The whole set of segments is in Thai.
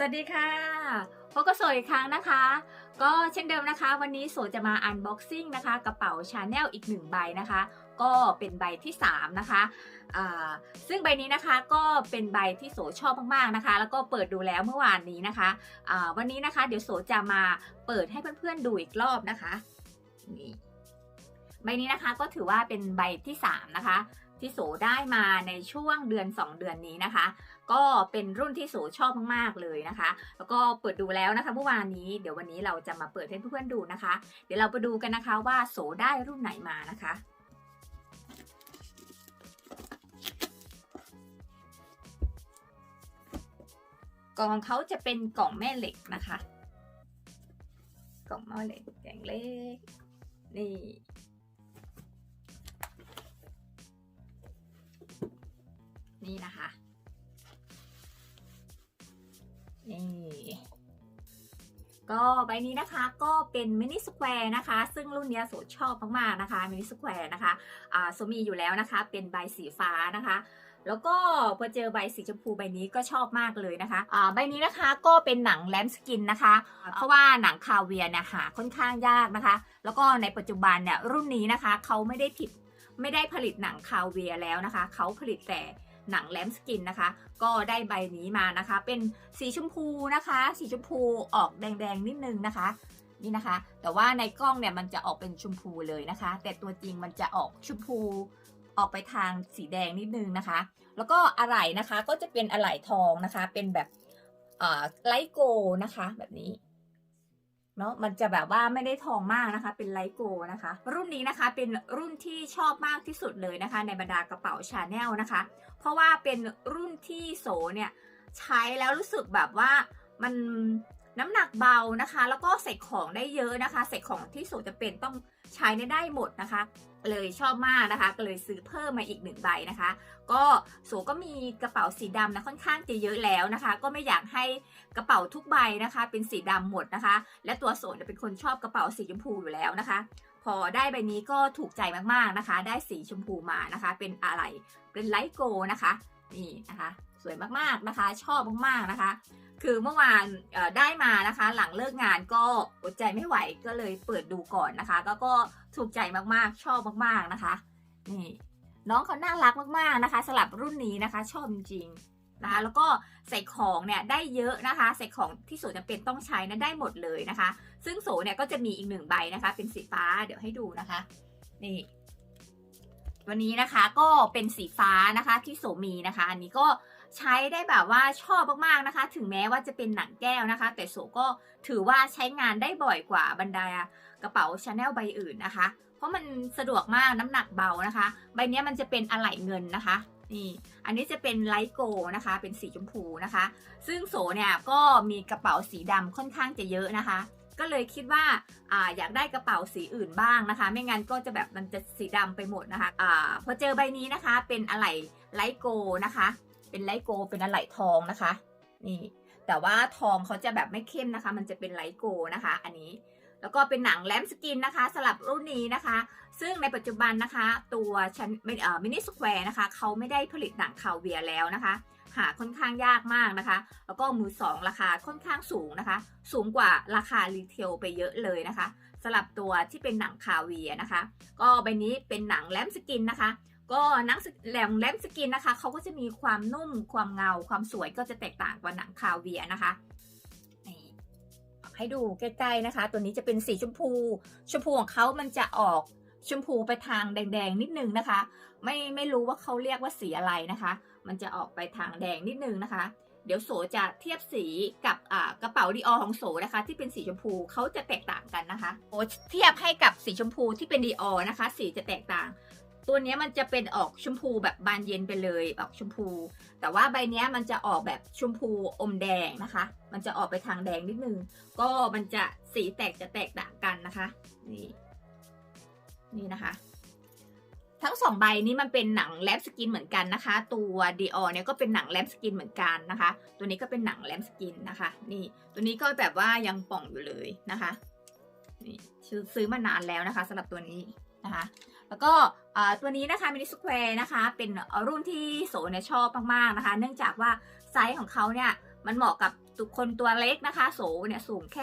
สวัสดีค่ะพบกับโซอีกครั้งนะคะ ก็เช่นเดิมนะคะ วันนี้โสจะมาอันบ็อกซิ่งนะคะ กระเป๋าชาแนลอีกหนึ่งใบนะคะ ก็เป็นใบที่ 3 นะคะซึ่งใบนี้นะคะก็เป็นใบที่โสชอบมากๆนะคะ แล้วก็เปิดดูแล้วเมื่อวานนี้นะคะอ่าวันนี้นะคะเดี๋ยวโสจะมาเปิดให้เพื่อนๆดูอีกรอบนะคะนี่ใบนี้นะคะก็ถือว่าเป็นใบที่ 3 นะคะ ที่โสได้มาในช่วงเดือน 2 เดือนนี้นะคะ ก็เป็นรุ่นที่โสชอบมากๆเลยนะคะ แล้วก็เปิดดูแล้วนะคะเมื่อวานนี้เดี๋ยววันนี้เราจะมาเปิดให้เพื่อนๆดูนะคะ เดี๋ยวเราไปดูกันนะคะว่าโสได้รุ่นไหนมานะคะกล่องเขาจะเป็นกล่องแม่เหล็กนะคะ กล่องแม่เหล็กแกงเล็กนี่ นี่นะคะ นี่ก็ใบนี้นะคะก็เป็นมินิสแควร์นะคะ ซึ่งรุ่นเนี้ยโสดชอบมากๆนะคะมินิสแควร์นะคะอ่าโสมีอยู่แล้วนะคะ เป็นใบสีฟ้านะคะ แล้วก็พอเจอใบสีชมพูใบนี้ก็ชอบมากเลยนะคะอ่าใบนี้นะคะก็เป็นหนังแลมสกินนะคะ เพราะว่าหนังคาเวียร์เนี่ยหาค่อนข้างยากนะคะ แล้วก็ในปัจจุบันเนี่ยรุ่นนี้นะคะเขาไม่ได้ผิดไม่ได้ผลิตหนังคาเวียร์แล้วนะคะเขาผลิตแต่ หนังแลมสกินนะคะ ก็ได้ใบนี้มานะคะ เป็นสีชมพูนะคะ สีชมพูออกแดงๆนิดนึงนะคะนี่นะคะ แต่ว่าในกล้องเนี่ยมันจะออกเป็นชมพูเลยนะคะ แต่ตัวจริงมันจะออกชมพูออกไปทางสีแดงนิดนึงนะคะ แล้วก็อะไหล่นะคะก็จะเป็นอะไหล่ทองนะคะ เป็นแบบไลท์โกนะคะ แบบนี้ เนาะมันจะแบบว่าไม่ได้ทองมากนะคะ เป็นไลท์โกนะคะ รุ่นนี้นะคะเป็นรุ่นที่ชอบมากที่สุดเลยนะคะ ในบรรดากระเป๋าชาแนลนะคะ เพราะว่าเป็นรุ่นที่โสเนี่ยใช้แล้วรู้สึกแบบว่ามัน น้ำหนักเบานะคะ แล้วก็ใส่ของได้เยอะนะคะ ใส่ของที่โสจะเป็นต้องใช้ได้หมดนะคะ เลยชอบมากนะคะ ก็เลยซื้อเพิ่มมาอีกหนึ่งใบนะคะ ก็โสก็มีกระเป๋าสีดำนะค่อนข้างจะเยอะแล้วนะคะ ก็ไม่อยากให้กระเป๋าทุกใบนะคะ เป็นสีดำหมดนะคะ และตัวโสนี่ยเป็นคนชอบกระเป๋าสีชมพูอยู่แล้วนะคะ พอได้ใบนี้ก็ถูกใจมากๆนะคะ ได้สีชมพูมานะคะ เป็นอะไรเป็นไลท์โกนะคะ นี่นะคะ วยมากๆนะคะ ชอบมากๆนะคะ คือเมื่อวานได้มานะคะ หลังเลิกงานก็อดใจไม่ไหวก็เลยเปิดดูก่อนนะคะ ก็ก็ถูกใจมากๆ ชอบมากๆนะคะ นี่น้องเขาน่ารักมากๆนะคะสลับรุ่นนี้นะคะ ชอบจริงๆนะคะแล้วก็ใส่ของเนี่ยได้เยอะนะคะ ใส่ของที่โสจำเป็นต้องใช้นะได้หมดเลยนะคะ ซึ่งโสเนี่ยก็จะมีอีกหนึ่งใบนะคะ เป็นสีฟ้าเดี๋ยวให้ดูนะคะนี่วันนี้นะคะก็เป็นสีฟ้านะคะที่โสมีนะคะ อันนี้ก็ ใช้ได้แบบว่าชอบมากๆนะคะ ถึงแม้ว่าจะเป็นหนังแก้วนะคะ แต่โสก็ถือว่าใช้งานได้บ่อยกว่าบรรดากระเป๋าชาแนลใบอื่นนะคะ เพราะมันสะดวกมากน้ำหนักเบานะคะ ใบนี้มันจะเป็นอะไหล่เงินนะคะนี่อันนี้จะเป็นไลท์โกนะคะ เป็นสีชมพูนะคะ ซึ่งโสเนี่ยก็มีกระเป๋าสีดำค่อนข้างจะเยอะนะคะ ก็เลยคิดว่าอ่าอยากได้กระเป๋าสีอื่นบ้างนะคะ ไม่งั้นก็จะแบบมันจะสีดำไปหมดนะคะอ่าพอเจอใบนี้นะคะ เป็นอะไหล่ไลท์โกนะคะ เป็นไลท์โกเป็นอะไหล่ทองนะคะ นี่แต่ว่าทองเขาจะแบบไม่เข้มนะคะ มันจะเป็นไลท์โกนะคะ อันนี้แล้วก็เป็นหนังแลมสกินนะคะสลับรุ่นนี้นะคะ ซึ่งในปัจจุบันนะคะ ตัวชันมินิสแควร์นะคะเขาไม่ได้ผลิตหนังคาเวียแล้วนะคะ หาค่อนข้างยากมากนะคะ แล้วก็มือสองราคาค่อนข้างสูงนะคะ สูงกว่าราคารีเทลไปเยอะเลยนะคะสลับตัวที่เป็นหนังคาเวียนะคะ ก็ใบนี้เป็นหนังแลมสกินนะคะ ก็หนังแหลมแลมสกินนะคะเขาก็จะมีความนุ่มความเงาความสวยก็จะแตกต่างกว่าหนังคาเวียนะคะให้ดูใกล้ๆนะคะ ตัวนี้จะเป็นสีชมพู ชมพูของเขามันจะออกชมพูไปทางแดงๆนิดนึงนะคะ ไม่ไม่รู้ว่าเขาเรียกว่าสีอะไรนะคะ มันจะออกไปทางแดงนิดนึงนะคะ เดี๋ยวโสจะเทียบสีกับกระเป๋าดีออของโสนะคะ ที่เป็นสีชมพูเขาจะแตกต่างกันนะคะโอเทียบให้กับสีชมพูที่เป็นดีออนะคะ สีจะแตกต่าง ตัวนี้มันจะเป็นออกชมพูแบบบานเย็นไปเลยออกชมพู แต่ว่าใบนี้มันจะออกแบบชมพูอมแดงนะคะ มันจะออกไปทางแดงนิดนึง ก็มันจะสีแตกจะแตกต่างกันนะคะ นี่นี่นะคะ ทั้งสองใบนี้มันเป็นหนังแลมสกินเหมือนกันนะคะ ตัวดีออเนี่ยก็เป็นหนังแลมสกินเหมือนกันนะคะ ตัวนี้ก็เป็นหนังแลมสกินนะคะ นี่ ตัวนี้ก็แบบว่ายังป่องอยู่เลยนะคะ นี่ซื้อมานานแล้วนะคะสำหรับตัวนี้นะคะ แล้วก็ตัวนี้นะคะมินิสแควร์นะคะเป็นรุ่นที่โสเนี่ยชอบมากๆนะคะ เนื่องจากว่าไซส์ของเขาเนี่ยมันเหมาะกับตุกคนตัวเล็กนะคะ โสเนี่ยสูงแค่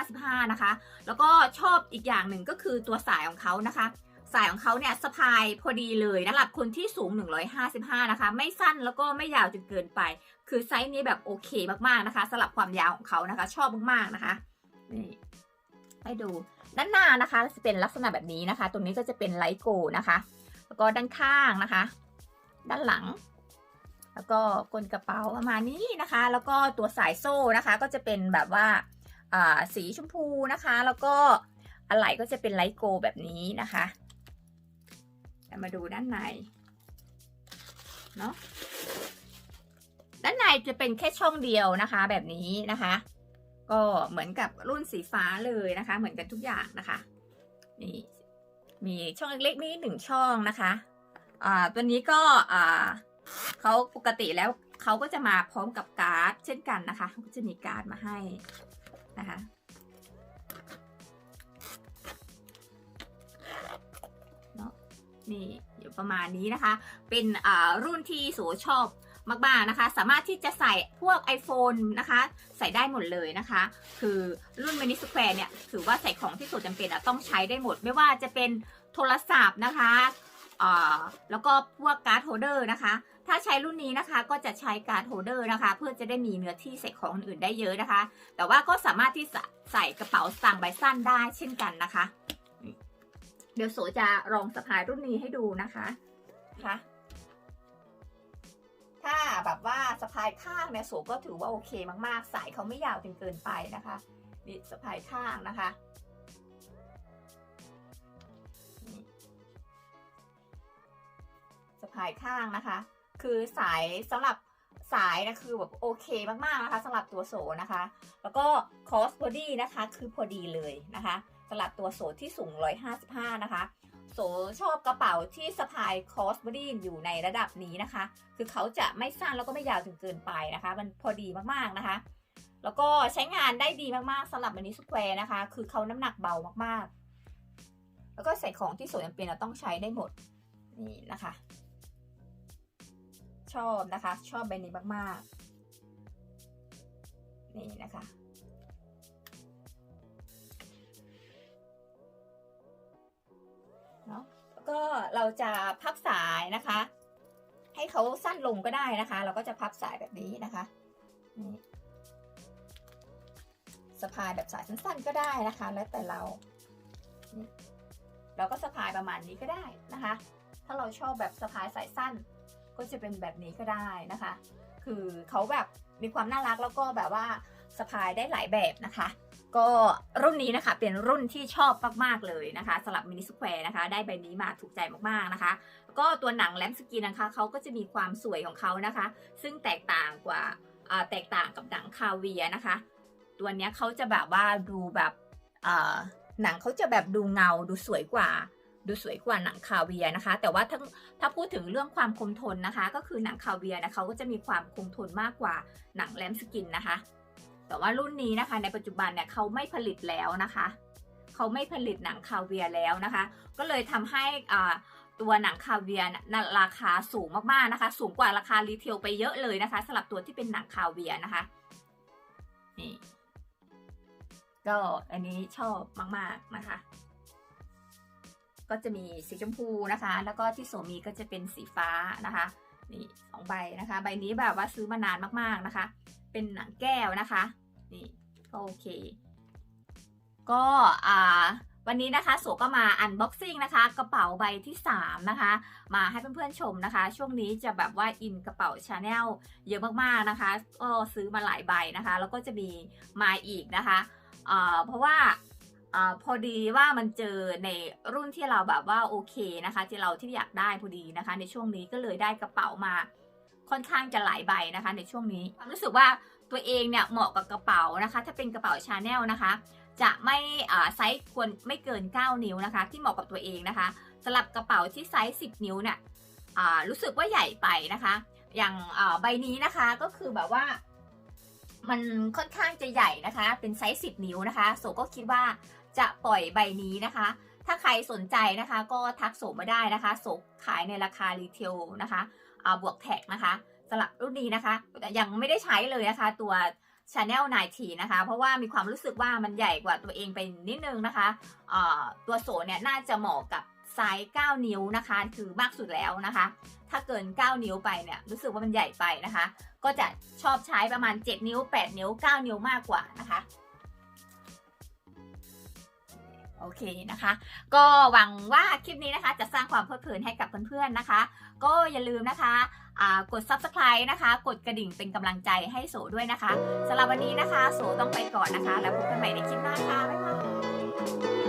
155 นะคะ แล้วก็ชอบอีกอย่างหนึ่งก็คือตัวสายของเขานะคะสายของเขาเนี่ยสะพายพอดีเลยนะสำหรับคนที่สูง 155 นะคะ ไม่สั้นแล้วก็ไม่ยาวจนเกินไป คือไซส์นี้แบบโอเคมากๆนะคะสำหรับความยาวของเขานะคะ ชอบมากๆนะคะนี่ให้ดู ด้านหน้านะคะจะเป็นลักษณะแบบนี้นะคะ ตรงนี้ก็จะเป็นไลโกนะคะ แล้วก็ด้านข้างนะคะ ด้านหลัง แล้วก็ก้นกระเป๋าประมาณนี้นะคะ แล้วก็ตัวสายโซ่นะคะ ก็จะเป็นแบบว่าสีชมพูนะคะ แล้วก็อะไหล่ก็จะเป็นไลโกแบบนี้นะคะมาดูด้านในเนาะด้านในจะเป็นแค่ช่องเดียวนะคะแบบนี้นะคะ ก็เหมือนกับรุ่นสีฟ้าเลยนะคะ เหมือนกันทุกอย่างนะคะนี่มีช่องเล็กๆนี้หนึ่งช่องนะคะอ่าตัวนี้ก็อ่าเขาปกติแล้วเขาก็จะมาพร้อมกับการ์ดเช่นกันนะคะเขาก็จะมีการ์ดมาให้นะคะเนาะนี่อยู่ประมาณนี้นะคะ เป็นอ่ารุ่นที่โสชอบ มากๆนะคะ สามารถที่จะใส่พวก iPhone นะคะ ใส่ได้หมดเลยนะคะ คือรุ่น Mini Square เนี่ยถือว่าใส่ของที่สุดจำเป็นอะต้องใช้ได้หมด ไม่ว่าจะเป็นโทรศัพท์นะคะอ่าแล้วก็พวกการ์ดโฮเดอร์นะคะ ถ้าใช้รุ่นนี้นะคะก็จะใช้การ์ดโฮเดอร์นะคะ เพื่อจะได้มีเนื้อที่ใส่ของอื่นได้เยอะนะคะ แต่ว่าก็สามารถที่จะใส่กระเป๋าสตางค์ใบสั้นได้เช่นกันนะคะ เดี๋ยวโสจะลองสะพายรุ่นนี้ให้ดูนะคะนะคะ ถ้าแบบว่าสะพายข้างเนี่ยโสก็ถือว่าโอเคมากๆ สายเขาไม่ยาวจนเกินไปนะคะนี่สะพายข้างนะคะสะพายข้างนะคะ คือสายสำหรับสายนะคือแบบโอเคมากๆนะคะสำหรับตัวโสนะคะ แล้วก็คอสบอดี้นะคะคือพอดีเลยนะคะสำหรับตัวโสที่สูง 155 นะคะ โสชอบกระเป๋าที่สะพายคอสบอดี้อยู่ในระดับนี้นะคะ คือเขาจะไม่สั้นแล้วก็ไม่ยาวจนเกินไปนะคะ มันพอดีมากๆนะคะ แล้วก็ใช้งานได้ดีมากๆสำหรับมินิสแควร์นะคะ คือเขาน้ำหนักเบามากๆ แล้วก็ใส่ของที่โสจำเป็นเราต้องใช้ได้หมดนี่นะคะ ชอบนะคะ ชอบใบนี้มากๆ นี่นะคะ ก็เราจะพับสายนะคะ ให้เขาสั้นลงก็ได้นะคะ เราก็จะพับสายแบบนี้นะคะนี่สะพายแบบสายสั้นๆก็ได้นะคะ แล้วแต่เรา เราก็สะพายประมาณนี้ก็ได้นะคะ ถ้าเราชอบแบบสะพายสายสั้น ก็จะเป็นแบบนี้ก็ได้นะคะ คือเขาแบบมีความน่ารักแล้วก็แบบว่าสะพายได้หลายแบบนะคะ ก็รุ่นนี้นะคะเป็นรุ่นที่ชอบมากๆเลยนะคะสำหรับมินิสแควร์นะคะ ได้ใบนี้มาถูกใจมากๆนะคะ ก็ตัวหนังแลมสกินนะคะเขาก็จะมีความสวยของเขานะคะ ซึ่งแตกต่างกว่าแตกต่างกับหนังคาเวียนะคะ ตัวนี้เขาจะแบบว่าดูแบบหนังเขาจะแบบดูเงาดูสวยกว่า ดูสวยกว่าหนังคาเวียนะคะ แต่ว่าถ้าถ้าพูดถึงเรื่องความคงทนนะคะ ก็คือหนังคาเวียนะเขาก็จะมีความคงทนมากกว่าหนังแลมสกินนะคะ แต่ว่ารุ่นนี้นะคะ ในปัจจุบันเนี่ยเขาไม่ผลิตแล้วนะคะเขาไม่ผลิตหนังคาเวียแล้วนะคะ ก็เลยทำให้อ่าตัวหนังคาเวียน่ะราคาสูงมากๆนะคะ สูงกว่าราคารีเทลไปเยอะเลยนะคะสำหรับตัวที่เป็นหนังคาเวียนะคะนี่ก็อันนี้ชอบมากๆนะคะ ก็จะมีสีชมพูนะคะ แล้วก็ที่โสมีก็จะเป็นสีฟ้านะคะนี่สองใบนะคะ ใบนี้แบบว่าซื้อมานานมากๆนะคะ เป็นหนังแก้วนะคะนี่ก็โอเค ก็อ่าวันนี้นะคะโสก็มาอันบ็อกซิ่งนะคะ กระเป๋าใบที่ 3 นะคะ มาให้เพื่อนๆชมนะคะ ช่วงนี้จะแบบว่าอินกระเป๋าชาแนลเยอะมากๆนะคะก็ซื้อมาหลายใบนะคะ แล้วก็จะมีมาอีกนะคะอ่าเพราะว่าอาพอดีว่ามันเจอในรุ่นที่เราแบบว่าโอเคนะคะ ที่เราที่อยากได้พอดีนะคะ ในช่วงนี้ก็เลยได้กระเป๋ามา ค่อนข้างจะหลายใบนะคะ ในช่วงนี้รู้สึกว่าตัวเองเนี่ยเหมาะกับกระเป๋านะคะ ถ้าเป็นกระเป๋าชาแนลนะคะ จะไม่ไซส์ควรไม่เกิน 9 นิ้วนะคะ ที่เหมาะกับตัวเองนะคะสำหรับกระเป๋าที่ไซส์ 10 นิ้วเนี่ยรู้สึกว่าใหญ่ไปนะคะ อย่างใบนี้นะคะก็คือแบบว่า มันค่อนข้างจะใหญ่นะคะ เป็นไซส์ 10 นิ้วนะคะโสก็คิดว่าจะปล่อยใบนี้นะคะ ถ้าใครสนใจนะคะก็ทักโสมาได้นะคะโสขายในราคารีเทลนะคะอ่าบวกแท็กนะคะสำหรับรุ่นนี้นะคะแต่ยังไม่ได้ใช้เลยนะคะ ตัว Channel 90นะคะ เพราะว่ามีความรู้สึกว่ามันใหญ่กว่าตัวเองไปนิดนึงนะคะอ่าตัวโสเนี่ยน่าจะเหมาะกับไซส์ 9 นิ้วนะคะคือมากสุดแล้วนะคะ ถ้าเกิน 9 นิ้วไปเนี่ยรู้สึกว่ามันใหญ่ไปนะคะ ก็จะชอบใช้ประมาณ 7 นิ้ว 8 นิ้ว 9 นิ้วมากกว่านะคะ โอเคนะคะ ก็หวังว่าคลิปนี้นะคะ จะสร้างความเพลิดเพลินให้กับเพื่อนๆนะคะ ก็อย่าลืมนะคะกด subscribe นะคะ กดกระดิ่งเป็นกำลังใจให้โสด้วยนะคะสำหรับวันนี้นะคะ โสต้องไปก่อนนะคะ แล้วพบกันใหม่ในคลิปหน้าค่ะบ๊ายบาย